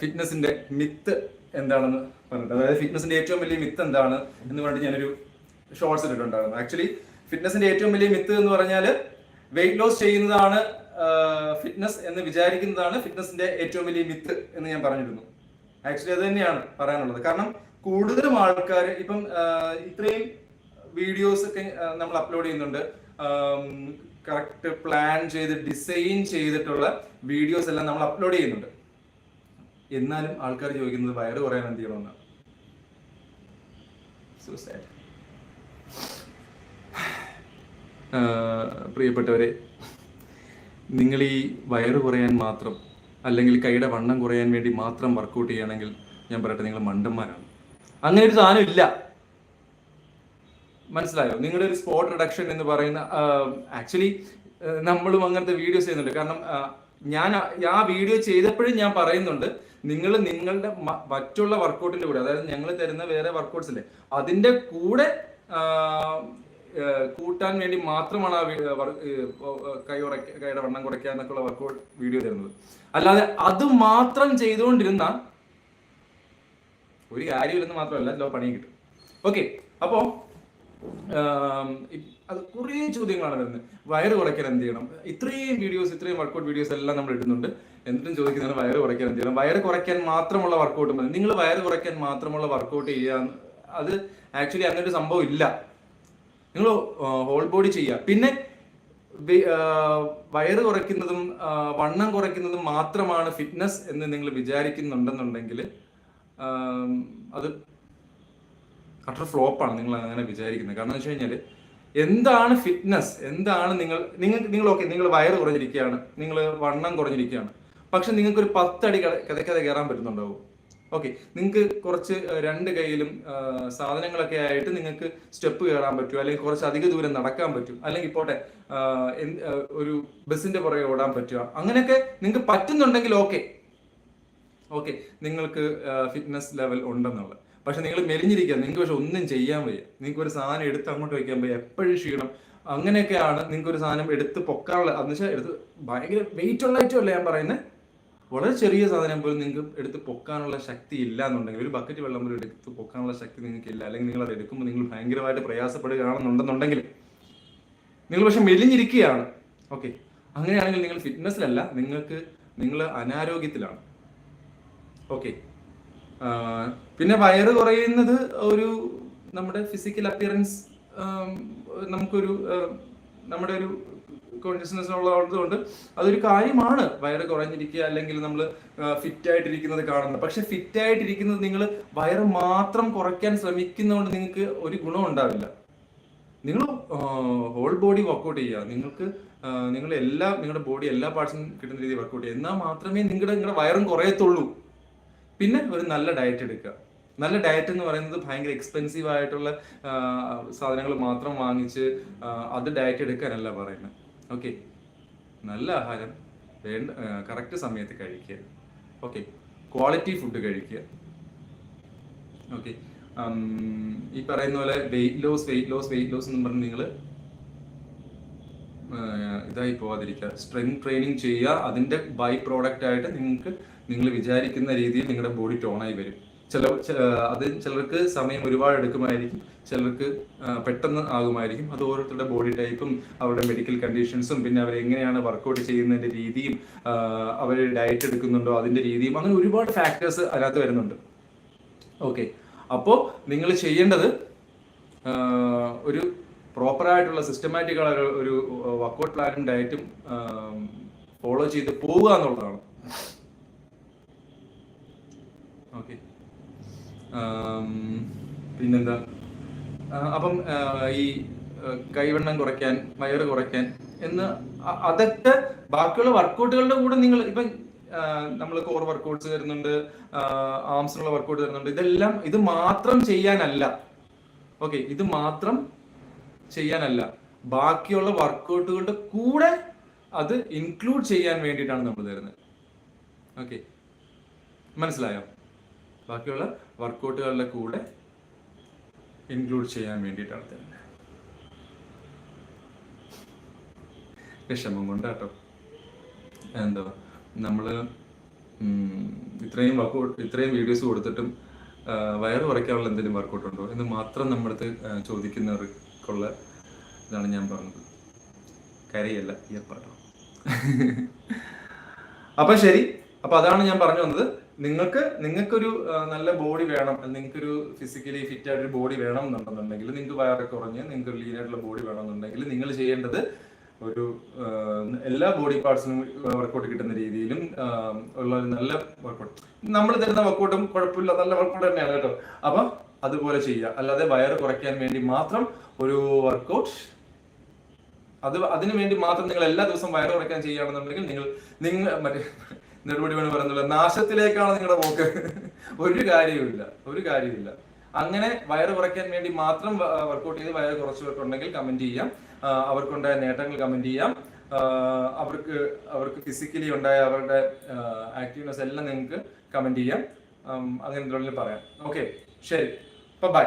ഫിറ്റ്നസിന്റെ myth എന്താണെന്ന് പറഞ്ഞിട്ട് അതായത് ഫിറ്റ്നസിന്റെ ഏറ്റവും വലിയ മിത്ത് എന്താണ് എന്ന് പറഞ്ഞിട്ട് ഞാനൊരു ഷോർട്സ് ഇട്ടിട്ടുണ്ടായിരുന്നു. ആക്ച്വലി ഫിറ്റ്നസിന്റെ ഏറ്റവും വലിയ മിത്ത് എന്ന് പറഞ്ഞാൽ വെയിറ്റ് ലോസ് ചെയ്യുന്നതാണ് ഫിറ്റ്നസ് എന്ന് വിചാരിക്കുന്നതാണ് ഫിറ്റ്നസിന്റെ ഏറ്റവും വലിയ മിത്ത് എന്ന് ഞാൻ പറഞ്ഞിരുന്നു. ആക്ച്വലി അത് തന്നെയാണ് പറയാനുള്ളത്. കാരണം കൂടുതലും ആൾക്കാർ ഇപ്പം ഇത്രയും വീഡിയോസ് ഒക്കെ നമ്മൾ അപ്ലോഡ് ചെയ്യുന്നുണ്ട്. കറക്റ്റ് പ്ലാൻ ചെയ്ത് ഡിസൈൻ ചെയ്തിട്ടുള്ള വീഡിയോസ് എല്ലാം നമ്മൾ അപ്ലോഡ് ചെയ്യുന്നുണ്ട്. എന്നാലും ആൾക്കാർ ചോദിക്കുന്നത് വയറ് കുറയാൻ എന്ത് sad. ആ, പ്രിയപ്പെട്ടവരെ നിങ്ങൾ ഈ വയറ് കുറയാൻ മാത്രം അല്ലെങ്കിൽ കൈയുടെ വണ്ണം കുറയാൻ വേണ്ടി മാത്രം വർക്കൗട്ട് ചെയ്യുകയാണെങ്കിൽ ഞാൻ പറയട്ടെ നിങ്ങൾ മണ്ടന്മാരാണ്. അങ്ങനെ ഒരു സാധനം ഇല്ല. മനസ്സിലായോ? നിങ്ങളുടെ ഒരു സ്പോട്ട് റിഡക്ഷൻ എന്ന് പറയുന്ന ആക്ച്വലി നമ്മളും അങ്ങനത്തെ വീഡിയോസ് ചെയ്യുന്നുണ്ട്. കാരണം ഞാൻ ആ വീഡിയോ ചെയ്തപ്പോഴും ഞാൻ പറയുന്നുണ്ട് നിങ്ങൾ നിങ്ങളുടെ മറ്റുള്ള വർക്കൗട്ടിന്റെ കൂടെ അതായത് ഞങ്ങൾ തരുന്ന വേറെ വർക്കൗട്ട്സ് ഇല്ലേ അതിന്റെ കൂടെ കൂട്ടാൻ വേണ്ടി മാത്രമാണ് ആ കൈ ഉറക്ക കൈയുടെ വണ്ണം കുറയ്ക്കുക എന്നൊക്കെയുള്ള വർക്കൗട്ട് വീഡിയോ തരുന്നത്. അല്ലാതെ അത് മാത്രം ചെയ്തുകൊണ്ടിരുന്ന ഒരു കാര്യമില്ലെന്ന് മാത്രമല്ല ലോ പണിയും കിട്ടും. ഓക്കെ അപ്പോ അത് കുറേ ചോദ്യങ്ങളാണ് വരുന്നത് വയറ് കുറയ്ക്കാൻ എന്ത് ചെയ്യണം? ഇത്രയും വീഡിയോസ് ഇത്രയും വർക്കൗട്ട് വീഡിയോസ് എല്ലാം നമ്മൾ ഇടുന്നുണ്ട്. എന്നിട്ടും ചോദിക്കുന്നതാണ് വയറ് കുറയ്ക്കാൻ എന്ത് ചെയ്യണം? വയറ് കുറയ്ക്കാൻ മാത്രമുള്ള വർക്കൗട്ട് മതി. നിങ്ങൾ വയറ് കുറയ്ക്കാൻ മാത്രമുള്ള വർക്കൗട്ട് ചെയ്യാൻ അത് ആക്ച്വലി അങ്ങനെ ഒരു സംഭവം ഇല്ല. നിങ്ങൾ ഹോൾ ബോഡി ചെയ്യുക. പിന്നെ വയറ് കുറയ്ക്കുന്നതും വണ്ണം കുറയ്ക്കുന്നതും മാത്രമാണ് ഫിറ്റ്നസ് എന്ന് നിങ്ങൾ വിചാരിക്കുന്നുണ്ടെന്നുണ്ടെങ്കിൽ അത് അട്ടർ ഫ്ലോപ്പാണ് നിങ്ങൾ അങ്ങനെ വിചാരിക്കുന്നത്. കാരണം എന്ന് വെച്ച് കഴിഞ്ഞാൽ എന്താണ് ഫിറ്റ്നസ് എന്താണ് നിങ്ങൾ നിങ്ങൾ നിങ്ങൾ ഓക്കെ നിങ്ങൾ വയറ് കുറഞ്ഞിരിക്കുകയാണ് നിങ്ങൾ വണ്ണം കുറഞ്ഞിരിക്കുകയാണ്. പക്ഷെ നിങ്ങൾക്ക് ഒരു പത്തടി കഥക്കഥ കയറാൻ പറ്റുന്നുണ്ടാവും. ഓക്കെ നിങ്ങൾക്ക് കുറച്ച് രണ്ട് കൈയിലും സാധനങ്ങളൊക്കെ ആയിട്ട് നിങ്ങൾക്ക് സ്റ്റെപ്പ് കയറാൻ പറ്റും അല്ലെങ്കിൽ കുറച്ച് അധിക ദൂരം നടക്കാൻ പറ്റും അല്ലെങ്കിൽ പോട്ടെ ഒരു ബസ്സിന്റെ പുറകെ ഓടാൻ പറ്റുക. അങ്ങനെയൊക്കെ നിങ്ങൾക്ക് പറ്റുന്നുണ്ടെങ്കിൽ ഓക്കെ ഓക്കെ നിങ്ങൾക്ക് ഫിറ്റ്നസ് ലെവൽ ഉണ്ടെന്നുള്ളത്. പക്ഷെ നിങ്ങൾ മെലിഞ്ഞിരിക്കുക. നിങ്ങൾക്ക് പക്ഷെ ഒന്നും ചെയ്യാൻ വയ്യ. നിങ്ങൾക്ക് ഒരു സാധനം എടുത്ത് അങ്ങോട്ട് വയ്ക്കാൻ വയ്യ. എപ്പോഴും ക്ഷീണം. അങ്ങനെയൊക്കെയാണ് നിങ്ങൾക്ക് ഒരു സാധനം എടുത്ത് പൊക്കാനുള്ള എന്ന് വെച്ചാൽ എടുത്ത് ഭയങ്കര വെയിറ്റ് ഉള്ള ഐറ്റം അല്ല ഞാൻ പറയുന്നത് വളരെ ചെറിയ സാധനം പോലും നിങ്ങൾക്ക് എടുത്ത് പൊക്കാനുള്ള ശക്തി ഇല്ല എന്നുണ്ടെങ്കിൽ ഒരു ബക്കറ്റ് വെള്ളം പോലും എടുത്ത് പൊക്കാനുള്ള ശക്തി നിങ്ങൾക്ക് ഇല്ല. അല്ലെങ്കിൽ നിങ്ങൾ അത് എടുക്കുമ്പോൾ നിങ്ങൾ ഭയങ്കരമായിട്ട് പ്രയാസപ്പെടുകയാണെന്നുണ്ടെന്നുണ്ടെങ്കിൽ നിങ്ങൾ പക്ഷെ മെലിഞ്ഞിരിക്കുകയാണ്. ഓക്കെ അങ്ങനെയാണെങ്കിൽ നിങ്ങൾ ഫിറ്റ്നസ്സിലല്ല നിങ്ങൾക്ക് നിങ്ങൾ അനാരോഗ്യത്തിലാണ്. ഓക്കെ പിന്നെ വയറ് കുറയുന്നത് ഒരു നമ്മുടെ ഫിസിക്കൽ അപ്പിയറൻസ് നമുക്കൊരു നമ്മുടെ ഒരു കോൺഷ്യസ്നെസ് ഉള്ളതുകൊണ്ട് അതൊരു കാര്യമാണ്. വയറ് കുറഞ്ഞിരിക്കുക അല്ലെങ്കിൽ നമ്മൾ ഫിറ്റ് ആയിട്ടിരിക്കുന്നത് കാണുന്നത്. പക്ഷെ ഫിറ്റ് ആയിട്ടിരിക്കുന്നത് നിങ്ങൾ വയറ് മാത്രം കുറയ്ക്കാൻ ശ്രമിക്കുന്നതുകൊണ്ട് നിങ്ങൾക്ക് ഒരു ഗുണം ഉണ്ടാവില്ല. നിങ്ങൾ ഹോൾ ബോഡി വർക്കൗട്ട് ചെയ്യുക. നിങ്ങൾക്ക് നിങ്ങൾ എല്ലാ നിങ്ങളുടെ ബോഡി എല്ലാ പാർട്സും കിട്ടുന്ന രീതിയിൽ വർക്കൗട്ട് ചെയ്യുക. എന്നാൽ മാത്രമേ നിങ്ങളുടെ നിങ്ങളുടെ വയറും കുറയത്തുള്ളൂ. പിന്നെ ഒരു നല്ല ഡയറ്റ് എടുക്കുക. നല്ല ഡയറ്റ് എന്ന് പറയുന്നത് ഭയങ്കര എക്സ്പെൻസീവ് ആയിട്ടുള്ള സാധനങ്ങൾ മാത്രം വാങ്ങിച്ച് അത് ഡയറ്റ് എടുക്കാനല്ല പറയുന്നത്. ഓക്കെ നല്ല ആഹാരം. വേണ്ട കറക്റ്റ് സമയത്ത് കഴിക്കുക. ഓക്കെ ക്വാളിറ്റി ഫുഡ് കഴിക്കുക. ഓക്കെ ഈ പറയുന്ന പോലെ weight loss weight loss weight loss എന്ന് പറഞ്ഞ് നിങ്ങൾ ഇതായി പോവാതിരിക്കുക. സ്ട്രെങ്ത് ട്രെയിനിങ് ചെയ്യുക അതിന്റെ ബൈ പ്രോഡക്റ്റ് ആയിട്ട് നിങ്ങൾക്ക് നിങ്ങൾ വിചാരിക്കുന്ന രീതിയിൽ നിങ്ങളുടെ ബോഡി ടോണായി വരും. ചില അത് ചിലർക്ക് സമയം ഒരുപാട് എടുക്കുമായിരിക്കും ചിലർക്ക് പെട്ടെന്ന് ആകുമായിരിക്കും. അത് ഓരോരുത്തരുടെ ബോഡി ടൈപ്പും അവരുടെ മെഡിക്കൽ കണ്ടീഷൻസും പിന്നെ അവർ എങ്ങനെയാണ് വർക്കൗട്ട് ചെയ്യുന്നതിന്റെ രീതിയും അവർ ഡയറ്റ് എടുക്കുന്നുണ്ടോ അതിന്റെ രീതിയും അങ്ങനെ ഒരുപാട് ഫാക്ടേഴ്സ് അതിനകത്ത് വരുന്നുണ്ട്. ഓക്കെ അപ്പോൾ നിങ്ങൾ ചെയ്യേണ്ടത് ഒരു പ്രോപ്പർ ആയിട്ടുള്ള സിസ്റ്റമാറ്റിക് ഒരു വർക്കൗട്ട് പ്ലാനും ഡയറ്റും ഫോളോ ചെയ്ത് പോവുക എന്നുള്ളതാണ്. ഓക്കെ പിന്നെന്താ? അപ്പം ഈ കൈവണ്ണം കുറയ്ക്കാൻ വയറ് കുറയ്ക്കാൻ എന്ന് അതൊക്കെ ബാക്കിയുള്ള വർക്കൗട്ടുകളുടെ കൂടെ നിങ്ങൾ ഇപ്പം നമ്മൾ കോർ വർക്കൗട്ട്സ് തരുന്നുണ്ട് ആംസിനുള്ള വർക്കൗട്ട് തരുന്നുണ്ട് ഇതെല്ലാം ഇത് മാത്രം ചെയ്യാനല്ല. ഓക്കെ ഇത് മാത്രം ചെയ്യാനല്ല. ബാക്കിയുള്ള വർക്കൗട്ടുകളുടെ കൂടെ അത് ഇൻക്ലൂഡ് ചെയ്യാൻ വേണ്ടിയിട്ടാണ് നമ്മൾ തരുന്നത്. ഓക്കെ മനസ്സിലായോ? ബാക്കിയുള്ള വർക്കൗട്ടുകളുടെ കൂടെ ഇൻക്ലൂഡ് ചെയ്യാൻ വേണ്ടിയിട്ടാണ് തരുന്നത്. വിഷമം കൊണ്ട് കേട്ടോ എന്താ നമ്മൾ ഇത്രയും വർക്കൗട്ട് ഇത്രയും വീഡിയോസ് കൊടുത്തിട്ടും വയറ് കുറയ്ക്കാനുള്ള എന്തെങ്കിലും വർക്കൗട്ട് ഉണ്ടോ എന്ന് മാത്രം നമ്മളടുത്ത് ആ, ചോദിക്കുന്നവർക്കുള്ള ഇതാണ് ഞാൻ പറഞ്ഞത്. കരയല്ല ഏർപ്പാടോ അപ്പൊ ശരി. അപ്പൊ അതാണ് ഞാൻ പറഞ്ഞു വന്നത്. നിങ്ങൾക്ക് നിങ്ങൾക്കൊരു നല്ല ബോഡി വേണം നിങ്ങൾക്കൊരു ഫിസിക്കലി ഫിറ്റ് ആയിട്ടൊരു ബോഡി വേണം എന്നുണ്ടെന്നുണ്ടെങ്കിൽ നിങ്ങൾക്ക് വയറൊക്കെ കുറഞ്ഞ് നിങ്ങൾക്ക് ലീൻ ആയിട്ടുള്ള ബോഡി വേണമെന്നുണ്ടെങ്കിൽ നിങ്ങൾ ചെയ്യേണ്ടത് ഒരു എല്ലാ ബോഡി പാർട്സിനും വർക്കൗട്ട് കിട്ടുന്ന രീതിയിലും ഉള്ള ഒരു നല്ല വർക്കൗട്ട് നമ്മൾ തരുന്ന വർക്കൗട്ടും കുഴപ്പമില്ല നല്ല വർക്കൗട്ട് തന്നെയാണ് കേട്ടോ. അപ്പം അതുപോലെ ചെയ്യുക. അല്ലാതെ വയറ് കുറയ്ക്കാൻ വേണ്ടി മാത്രം ഒരു വർക്കൗട്ട് അത് അതിനു വേണ്ടി മാത്രം നിങ്ങൾ എല്ലാ ദിവസവും വയറ് കുറയ്ക്കാൻ ചെയ്യുകയാണെന്നുണ്ടെങ്കിൽ നിങ്ങൾ നിങ്ങൾ മറ്റേ നെടുപടി വേണം പറയുന്നില്ല നാശത്തിലേക്കാണ് നിങ്ങളുടെ പോക്ക്. ഒരു കാര്യവുമില്ല. ഒരു കാര്യമില്ല അങ്ങനെ വയറ് കുറയ്ക്കാൻ വേണ്ടി മാത്രം വർക്കൗട്ട് ചെയ്ത് വയറ് കുറച്ചവർക്കുണ്ടെങ്കിൽ കമന്റ് ചെയ്യാം. അവർക്കുണ്ടായ നേട്ടങ്ങൾ കമന്റ് ചെയ്യാം. അവർക്ക് അവർക്ക് ഫിസിക്കലി ഉണ്ടായ അവരുടെ ആക്റ്റീവ്നെസ് എല്ലാം നിങ്ങൾക്ക് കമന്റ് ചെയ്യാം. അങ്ങനെ പറയാം. ഓക്കെ ശരി. ബൈ